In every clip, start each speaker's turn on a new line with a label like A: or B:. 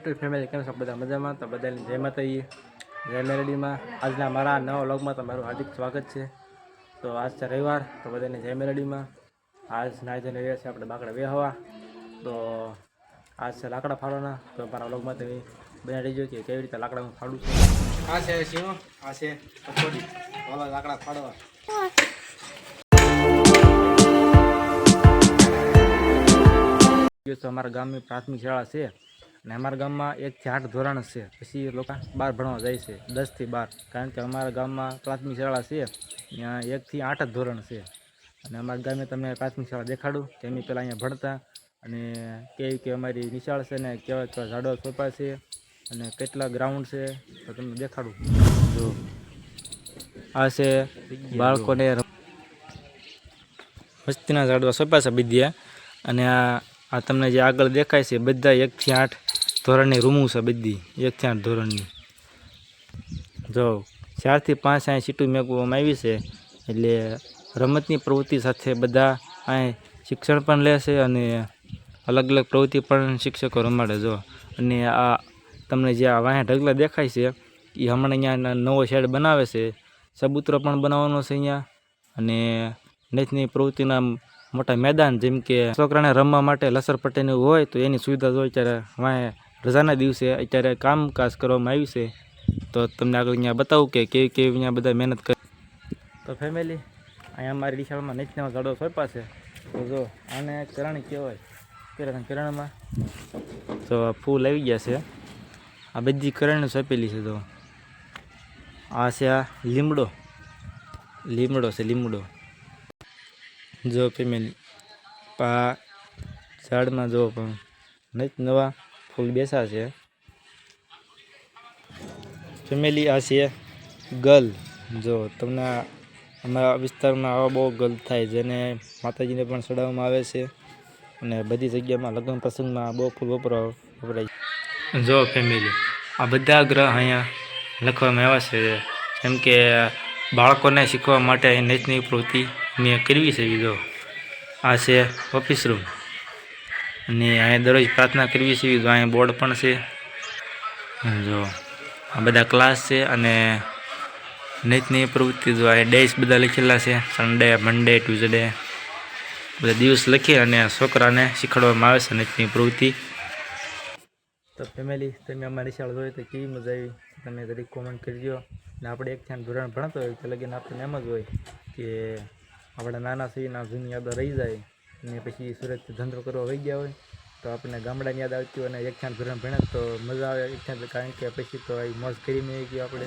A: Family કેમ છો? બધા મજામાં? તો બધાની જય માતાજી. જય મેલડીમાં આજના મારા નવા વ્લોગમાં તમારું હાર્દિક સ્વાગત છે. તો આજ છે રવિવાર તો બધાની જય મેલડીમાં આજ નાઈ જઈને રહ્યા છે આપણે બાકડા બેહવા તો આજ છે લાકડા ફાડવાના. તો મારા વ્લોગમાં તમે બના રહીજો કે કેવી રીતે લાકડા હું ફાડું છું. આ છે શીણો આ છે કચોડી લાકડા ફાડવા. અમારા ગામની પ્રાથમિક શાળા છે. અને અમારા ગામમાં એકથી આઠ ધોરણ છે પછી લોકો બાર ભણવા જાય છે દસથી બાર. કારણ કે અમારા ગામમાં પ્રાથમિક શાળા છે, ત્યાં એકથી આઠ જ ધોરણ છે અને અમારા ગામે તમને પ્રાથમિક શાળા દેખાડું કે પહેલાં અહીંયા ભણતા. અને કેવી કે અમારી નિશાળ છે ને કેવા કેવા ઝાડવા સોંપા છે અને કેટલા ગ્રાઉન્ડ છે, તો તમને દેખાડું. જો, આ છે બાળકોને મસ્તીના ઝાડવા સોંપ્યા છે બીદ્યા. અને આ આ તમને જે આગળ દેખાય છે, બધા એકથી આઠ ધોરણની રૂમું છે બધી એકથી આઠ ધોરણની. જો ચારથી પાંચ અહીં સીટું મેકવામાં આવી છે, એટલે રમતની પ્રવૃત્તિ સાથે બધા અહીં શિક્ષણ પણ લે છે અને અલગ અલગ પ્રવૃત્તિ પણ શિક્ષકો રમાડે જો અને આ તમને જે આ વાંહે ઢગલા દેખાય છે એ હમણાં અહીંયા નવો શેડ બનાવે છે, સબૂતરો પણ બનાવવાનો છે અહીંયા અને નેચની પ્રવૃત્તિના મોટા મેદાન જેમ કે છોકરાને રમવા માટે લસર એવું હોય તો એની સુવિધા જો ત્યારે વાંહે રજાના દિવસે અત્યારે કામકાજ કરવામાં આવ્યું છે તો તમને આગળ અહીંયા બતાવું કે કેવી કેવી અહીંયા બધા મહેનત કરે. તો ફેમિલી અહીંયા અમારી નિશાળમાં નેચના ઝાડો સોંપા છે. તો જો આને કરણ કહેવાય. કિરણ કરણમાં. તો આ ફૂલ આવી ગયા છે. આ બધી કરણ સોંપેલી છે તો. આ છે આ લીમડો. લીમડો છે લીમડો. જો ફેમિલી પા ઝાડમાં જો પણ નહીં નવા ફૂલ બેસા છે. ફેમિલી આ છે ગર્લ. જો તમને અમારા વિસ્તારમાં આવા બહુ ગર્લ થાય જેને માતાજીને પણ ચડાવવામાં આવે છે અને બધી જગ્યામાં લગ્ન પ્રસંગમાં બહુ ફૂલ વપરા વપરાય જો ફેમિલી, આ બધા ગ્રહ અહીંયા લખવામાં આવ્યા છે. જેમ કે બાળકોને શીખવા માટે નેચની પ્રવૃત્તિ મેં કરવી છે. બીજો આ છે ઓફિસ રૂમ. અને અહીંયા દરરોજ પ્રાર્થના કરવી છે તો અહીંયા બોર્ડ પણ છે. જો આ બધા ક્લાસ છે અને નેચની પ્રવૃત્તિ જો અહીંયા ડેસ બધા લખેલા છે. સન્ડે મંડે ટ્યુઝડે બધા દિવસ લખી અને છોકરાને શીખવાડવામાં આવે છે નેચની પ્રવૃત્તિ. તો ફેમિલી તમે અમારી શાળા જોઈએ તો કેવી મજા આવી? તમે દરેક કોમેન્ટ કરજો. ને આપણે એક થયા ધોરણ ભણતો હોય તો લગીને આપણને એમ જ હોય કે આપણા નાના સુધીના જૂની યાદો રહી જાય. અને પછી સુરતથી ધંધો કરવા વહી ગયા હોય, તો આપણને ગામડાની યાદ આવતી હોય અને એક ધ્યાન ધોરણ ભણે તો મજા આવે એક ધ્યાન કારણ કે પછી તો અહીં મોજ કરી મેં ગયું આપણે.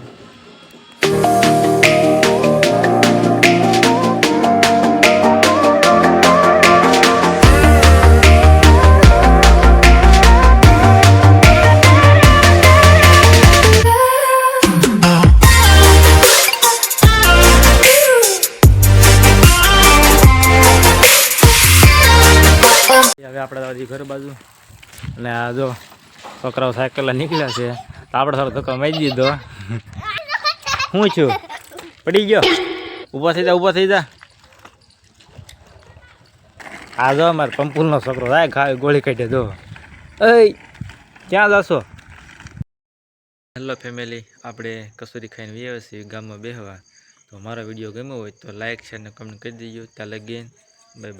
A: આપણે હજી ઘર બાજુ. અને આ જો છોકરાઓ સાયકલ નીકળ્યા છે. તો આપણે થોડો ધક્કો દીધો. હું છું? પડી ગયો. ઊભા થઈ જા, ઊભા થઈ જા. આ જો અમારે પંપુલનો છોકરો. થાય ખાય ગોળી કાઢે જો. એ ક્યાં જશો? હેલો ફેમિલી આપણે કસુરી ખાઈને વ્યવ છીએ, ગામમાં બેહવા. તો મારો વીડિયો ગમ્યો હોય તો લાઇક શેર અને કમેન્ટ કરી દેજો. ત્યાં લગીન. Bye bye